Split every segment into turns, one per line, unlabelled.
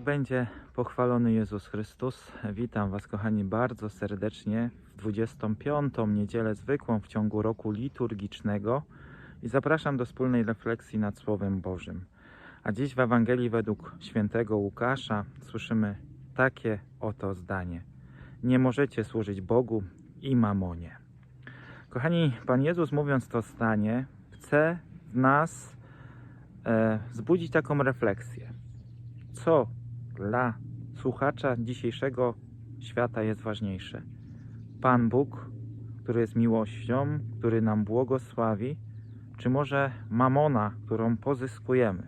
Niech będzie pochwalony Jezus Chrystus. Witam Was, kochani, bardzo serdecznie w 25. niedzielę zwykłą w ciągu roku liturgicznego i zapraszam do wspólnej refleksji nad Słowem Bożym. A dziś w Ewangelii według świętego Łukasza słyszymy takie oto zdanie: Nie możecie służyć Bogu i mamonie. Kochani, Pan Jezus mówiąc to zdanie, chce w nas e, wzbudzić taką refleksję co dla słuchacza dzisiejszego świata jest ważniejsze. Pan Bóg, który jest miłością, który nam błogosławi, czy może mamona, którą pozyskujemy.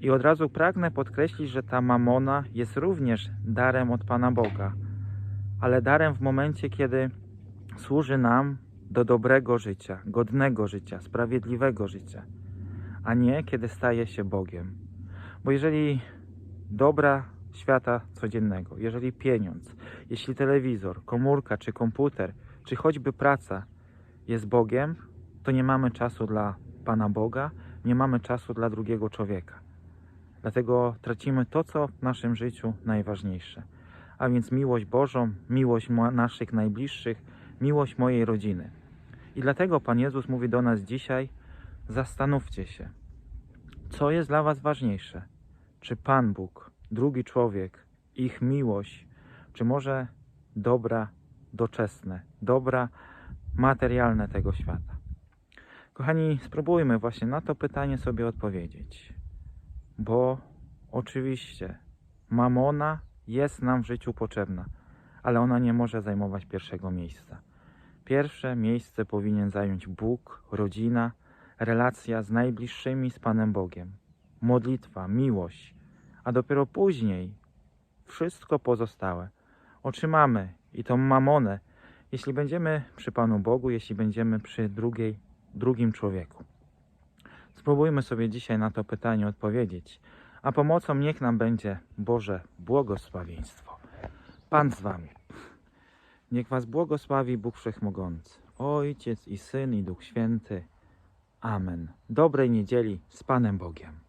I od razu pragnę podkreślić, że ta mamona jest również darem od Pana Boga, ale darem w momencie, kiedy służy nam do dobrego życia, godnego życia, sprawiedliwego życia, a nie kiedy staje się Bogiem. Bo jeżeli dobra świata codziennego, jeżeli pieniądz, jeśli telewizor, komórka czy komputer, czy choćby praca jest Bogiem, to nie mamy czasu dla Pana Boga, nie mamy czasu dla drugiego człowieka. Dlatego tracimy to, co w naszym życiu najważniejsze, a więc miłość Bożą, miłość naszych najbliższych, miłość mojej rodziny. I dlatego Pan Jezus mówi do nas dzisiaj: zastanówcie się, co jest dla Was ważniejsze? Czy Pan Bóg, drugi człowiek, ich miłość, czy może dobra doczesne, dobra materialne tego świata? Kochani, spróbujmy właśnie na to pytanie sobie odpowiedzieć, bo oczywiście mamona jest nam w życiu potrzebna, ale ona nie może zajmować pierwszego miejsca. Pierwsze miejsce powinien zająć Bóg, rodzina, relacja z najbliższymi z Panem Bogiem, modlitwa, miłość, a dopiero później wszystko pozostałe otrzymamy i tą mamonę, jeśli będziemy przy Panu Bogu, jeśli będziemy przy drugiej, drugim człowieku. Spróbujmy sobie dzisiaj na to pytanie odpowiedzieć, a pomocą niech nam będzie Boże błogosławieństwo. Pan z Wami. Niech Was błogosławi Bóg Wszechmogący, Ojciec i Syn i Duch Święty. Amen. Dobrej niedzieli z Panem Bogiem.